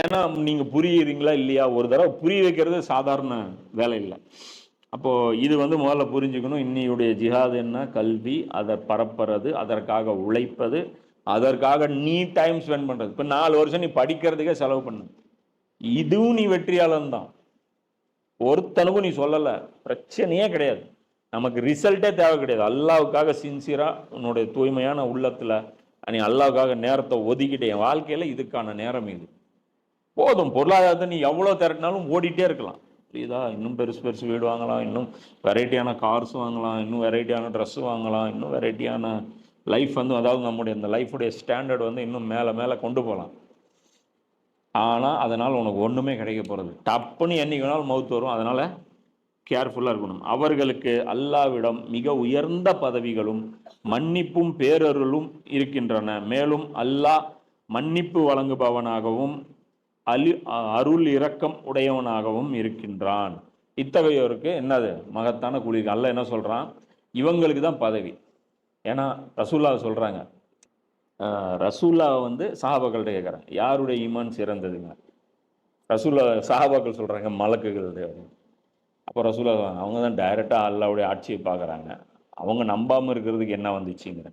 ஏன்னா நீங்க புரியுறீங்களா இல்லையா? ஒரு தடவை புரிய வைக்கிறது சாதாரண வேலை இல்லை. அப்போ இது வந்து முதல்ல புரிஞ்சுக்கணும். இன்னியுடைய ஜிஹாது என்ன? கல்வி அதை பரப்புறது அதற்காக உழைப்பது அதற்காக நீ டைம் ஸ்பெண்ட் பண்ணுறது இப்போ நாலு வருஷம் நீ படிக்கிறதுக்கே செலவு பண்ணு. இதுவும் நீ வெற்றியாளன் தான். ஒருத்தனுக்கும் நீ சொல்லலை. பிரச்சனையே கிடையாது. நமக்கு ரிசல்ட்டே தேவை கிடையாது. அல்லாவுக்காக சின்சியராக உன்னுடைய தூய்மையான உள்ளத்தில் நீ அல்லாவுக்காக நேரத்தை ஒதுக்கிட்டு என் இதுக்கான நேரம் இது. போதும். பொருளாதாரத்தை நீ எவ்வளோ திரட்டினாலும் ஓடிட்டே இருக்கலாம். புரியுதா? இன்னும் பெருசு பெருசு வீடு வாங்கலாம் இன்னும் வெரைட்டியான கார்ஸ் வாங்கலாம் இன்னும் வெரைட்டியான ட்ரெஸ் வாங்கலாம் இன்னும் வெரைட்டியான லைஃப் வந்து அதாவது நம்முடைய இந்த லைஃபுடைய ஸ்டாண்டர்ட் வந்து இன்னும் மேலே மேலே கொண்டு போகலாம். ஆனால் அதனால் உனக்கு ஒன்றுமே கிடைக்க போகிறது டப்புன்னு என்னைக்கு வேணாலும் மவுத்து வரும். அதனால் கேர்ஃபுல்லாக இருக்கணும். அவர்களுக்கு அல்லாவிடம் மிக உயர்ந்த பதவிகளும் மன்னிப்பும் பேரருளும் இருக்கின்றன. மேலும் அல்லாஹ் மன்னிப்பு வழங்குபவனாகவும் அலி அருள் இரக்கம் உடையவனாகவும் இருக்கின்றான். இத்தகையோருக்கு என்னது? மகத்தான கூலி அல்ல என்ன சொல்கிறான் இவங்களுக்கு தான் பதவி. ஏன்னா ரசூல்லா சொல்கிறாங்க அஹ் ரசூல்லா வந்து சஹாபாக்கள்கிட்ட கேட்குறாங்க யாருடைய ஈமான் சிறந்ததுங்க? ரசூல்லா சஹாபாக்கள் சொல்கிறாங்க மலக்குகளுடைய. அப்படின்னு. அப்போ ரசூல்லா சொல்றாங்க, அவங்க தான் டைரெக்டாக அல்லாவுடைய ஆட்சியை பார்க்குறாங்க. அவங்க நம்பாமல் இருக்கிறதுக்கு என்ன வந்துச்சுங்கிற.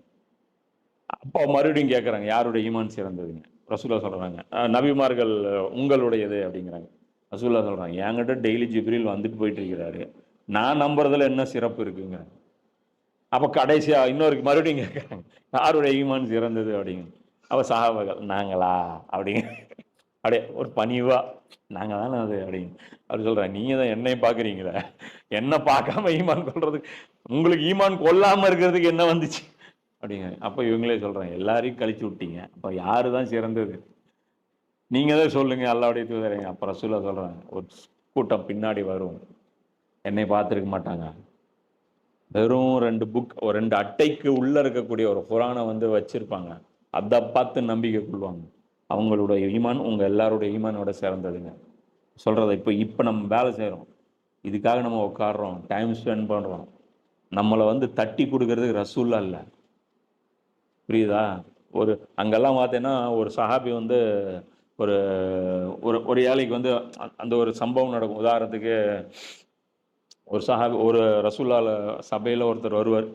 அப்போ மறுபடியும் கேட்குறாங்க யாருடைய ஈமான் சிறந்ததுங்க ரசூல்லா சொல்கிறாங்க நபிமார்கள் உங்களுடையது அப்படிங்கிறாங்க. ரசூல்லா சொல்கிறாங்க என்கிட்ட டெய்லி ஜிப்ரில் வந்துட்டு போயிட்டு இருக்கிறாரு நான் நம்புறதுல என்ன சிறப்பு இருக்குங்க அப்போ கடைசியாக இன்னொரு மறுபடியும் கேட்குறாங்க யாருடைய ஈமான் சிறந்தது? அப்படிங்க. அப்போ சகாபகள் நாங்களா? அப்படிங்க. அப்படியே ஒரு பணிவா நாங்கள் தானே அது? அப்படிங்க. அப்படி சொல்கிறேன் நீங்க தான் என்னை பார்க்குறீங்களே என்ன பார்க்காம ஈமான் கொள்றதுக்கு? உங்களுக்கு ஈமான் கொல்லாமல் இருக்கிறதுக்கு என்ன வந்துச்சு? அப்படிங்க. அப்போ இவங்களே சொல்கிறாங்க எல்லாரையும் கழிச்சு விட்டீங்க. அப்போ யாரு தான் சிறந்தது? நீங்கள் தான் சொல்லுங்கள் அல்லாவுடைய தூதரங்க அப்போ ரசூலா சொல்கிறேன் ஒரு கூட்டம் பின்னாடி வரும். என்னை பார்த்துருக்க மாட்டாங்க. வெறும் ரெண்டு புக் ஒரு ரெண்டு அட்டைக்கு உள்ளே இருக்கக்கூடிய ஒரு குரானை வந்து வச்சுருப்பாங்க. அதை பார்த்து நம்பிக்கை கொள்வாங்க. அவங்களுடைய ஈமான் உங்கள் எல்லாருடைய ஈமானோட சேர்ந்ததுங்க சொல்கிறத இப்போ இப்போ நம்ம வேலை செய்கிறோம் இதுக்காக நம்ம உட்காடுறோம் டைம் ஸ்பெண்ட் பண்ணுறோம் நம்மளை வந்து தட்டி கொடுக்கறதுக்கு ரசூல்லா இல்லை. புரியுதா? ஒரு அங்கெல்லாம் பார்த்தீங்கன்னா ஒரு சஹாபி வந்து ஒரு ஒரு ஒரு ஏழைக்கு வந்து அந்த ஒரு சம்பவம் நடக்கும். உதாரணத்துக்கு ஒரு சஹாபி ஒரு ரசூல்லால சபையில் ஒருத்தர் வருவார்.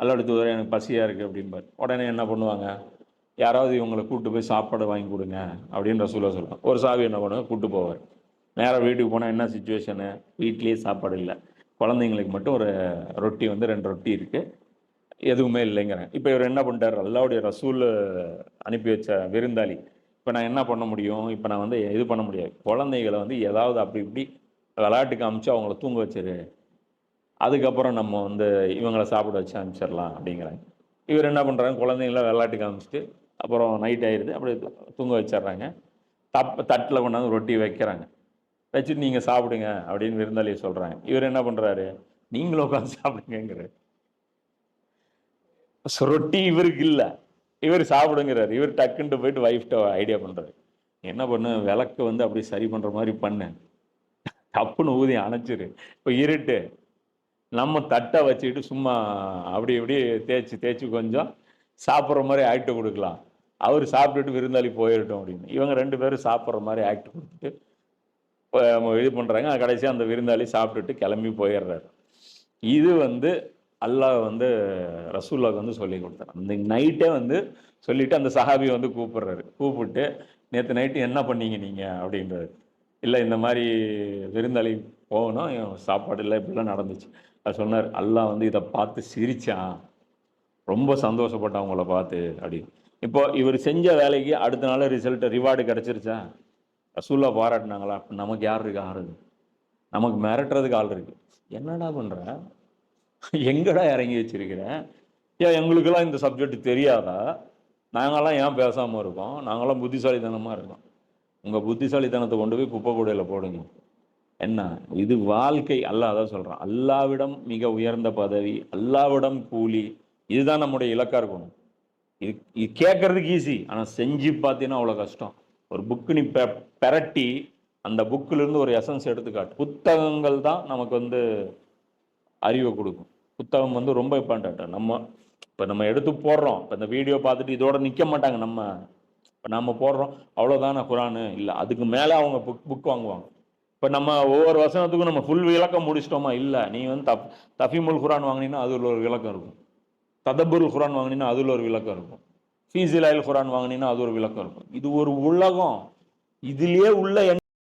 அல்லாடி தூதர் எனக்கு பசியாக இருக்குது அப்படிம்பார். உடனே என்ன பண்ணுவாங்க? யாராவது இவங்களை கூப்பிட்டு போய் சாப்பாடு வாங்கி கொடுங்க அப்படின்னு ரசூலா சொல்லுவாங்க. ஒரு சாவி என்ன பண்ணுவாங்க கூப்பிட்டு போவார். நேராக வீட்டுக்கு போனால் என்ன சுச்சுவேஷனு வீட்லேயே சாப்பாடு இல்லை. குழந்தைங்களுக்கு மட்டும் ஒரு ரொட்டி வந்து ரெண்டு ரொட்டி இருக்குது எதுவுமே இல்லைங்கிறேன். இப்போ இவர் என்ன பண்ணிட்டார்? அல்லாவுடைய ரசூல் அனுப்பி வச்ச விருந்தாளி. இப்போ நான் என்ன பண்ண முடியும்? இப்போ நான் வந்து இது பண்ண முடியாது. குழந்தைகளை வந்து ஏதாவது அப்படி இப்படி விளையாட்டுக்கு அமுச்சு அவங்கள தூங்க வச்சிரு. அதுக்கப்புறம் நம்ம வந்து இவங்களை சாப்பிட வச்சு அனுப்பிச்சிடலாம் அப்படிங்கிறாங்க இவர் என்ன பண்ணுறாங்க குழந்தைங்கள விளையாட்டுக்கு அனுப்பிச்சிட்டு அப்புறம் நைட் ஆயிடுது அப்படியே தூங்க வச்சிடுறாங்க. தப்ப தட்டில் கொண்டாந்து ரொட்டி வைக்கிறாங்க. வச்சுட்டு நீங்கள் சாப்பிடுங்க அப்படின்னு விருந்தாளியை சொல்கிறாங்க இவர் என்ன பண்ணுறாரு நீங்களும் உட்காந்து சாப்பிடுங்கிறாரு ரொட்டி இவருக்கு இல்லை. இவர் சாப்பிடுங்கிறாரு. இவர் டக்குன்ட்டு போயிட்டு ஒய்ஃப்ட்ட ஐடியா பண்ணுறாரு என்ன பண்ணு? விளக்கு வந்து அப்படி சரி பண்ணுற மாதிரி பண்ணு. டப்புன்னு ஊதி அணைச்சிரு. இப்போ இருட்டு. நம்ம தட்டை வச்சுக்கிட்டு சும்மா அப்படி இப்படி தேய்ச்சி தேய்ச்சி கொஞ்சம் சாப்பிட்ற மாதிரி ஆக்ட் கொடுக்கலாம். அவர் சாப்பிட்டுட்டு விருந்தாளி போயிடட்டும் அப்படின்னு. இவங்க ரெண்டு பேரும் சாப்பிட்ற மாதிரி ஆக்ட் கொடுத்துட்டு இது பண்ணுறாங்க கடைசியாக அந்த விருந்தாளி சாப்பிட்டுட்டு கிளம்பி போயிடுறாரு. இது வந்து அல்லாஹ் வந்து ரசூல்லாவுக்கு வந்து சொல்லி கொடுத்தார். அந்த நைட்டே வந்து சொல்லிட்டு அந்த சஹாபி வந்து கூப்பிடுறாரு. கூப்பிட்டு நேற்று நைட்டு என்ன பண்ணீங்க நீங்கள் அப்படின்றாரு. இல்லை இந்த மாதிரி விருந்தாளி போகணும். சாப்பாடு இல்லை இப்படிலாம் நடந்துச்சு. அது சொன்னார் அல்லாஹ் வந்து இதை பார்த்து சிரித்தான் ரொம்ப சந்தோஷப்பட்டான் உங்களை பார்த்து அப்படின்னு. இப்போ இவர் செஞ்ச வேலைக்கு அடுத்த நாள் ரிசல்ட் ரிவார்டு கிடச்சிருச்சா? ரசூல்லா பாராட்டினாங்களா? நமக்கு யார் இருக்கு? ஆள் நமக்கு மிரட்டுறதுக்கு ஆள் இருக்குது என்னடா பண்ணுற எங்கடா இறங்கி வச்சிருக்கிறேன்? ஏன் எங்களுக்கெல்லாம் இந்த சப்ஜெக்ட் தெரியாதா? நாங்களாம் ஏன் பேசாமல் இருக்கோம்? நாங்களாம் புத்திசாலித்தனமாக இருக்கோம். உங்கள் புத்திசாலித்தனத்தை கொண்டு போய் குப்பை போடுங்க. என்ன? இது வாழ்க்கை அல்லாஹ் அதான் அல்லாவிடம் மிக உயர்ந்த பதவி அல்லாவிடம் கூலி இதுதான் நம்முடைய இலக்கா இருக்கணும். இது இது கேட்கறதுக்கு ஈஸி ஆனால் செஞ்சு பார்த்தீங்கன்னா அவ்வளோ கஷ்டம். ஒரு புக்கு நீ பெ பெரட்டி அந்த புக்கில் இருந்து ஒரு எசன்ஸ் எடுத்துக்காட்டு. புத்தகங்கள் தான் நமக்கு வந்து அறிவை கொடுக்கும். புத்தகம் வந்து ரொம்ப இம்பார்ட்டன்ட் நம்ம இப்போ நம்ம எடுத்து போடுறோம். இப்போ இந்த வீடியோ பார்த்துட்டு இதோட நிற்க மாட்டாங்க நம்ம. இப்போ நம்ம போடுறோம். அவ்வளோதானே குரானு? இல்லை அதுக்கு மேலே அவங்க புக் புக் வாங்குவாங்க. இப்போ நம்ம ஒவ்வொரு வசனத்துக்கும் நம்ம ஃபுல் விளக்கம் முடிச்சிட்டோமா? இல்லை. நீ வந்து தப் தஃபிமுல் குரான் வாங்கினீங்கன்னா அதில் ஒரு விளக்கம் இருக்கும். ததபுருல் குரான் வாங்கினீங்கன்னா அதில் ஒரு விளக்கம் இருக்கும். ஃபீசிலாயில் குரான் வாங்கினீங்கன்னா அது ஒரு விளக்கம் இருக்கும். இது ஒரு உலகம். இதிலேயே உள்ள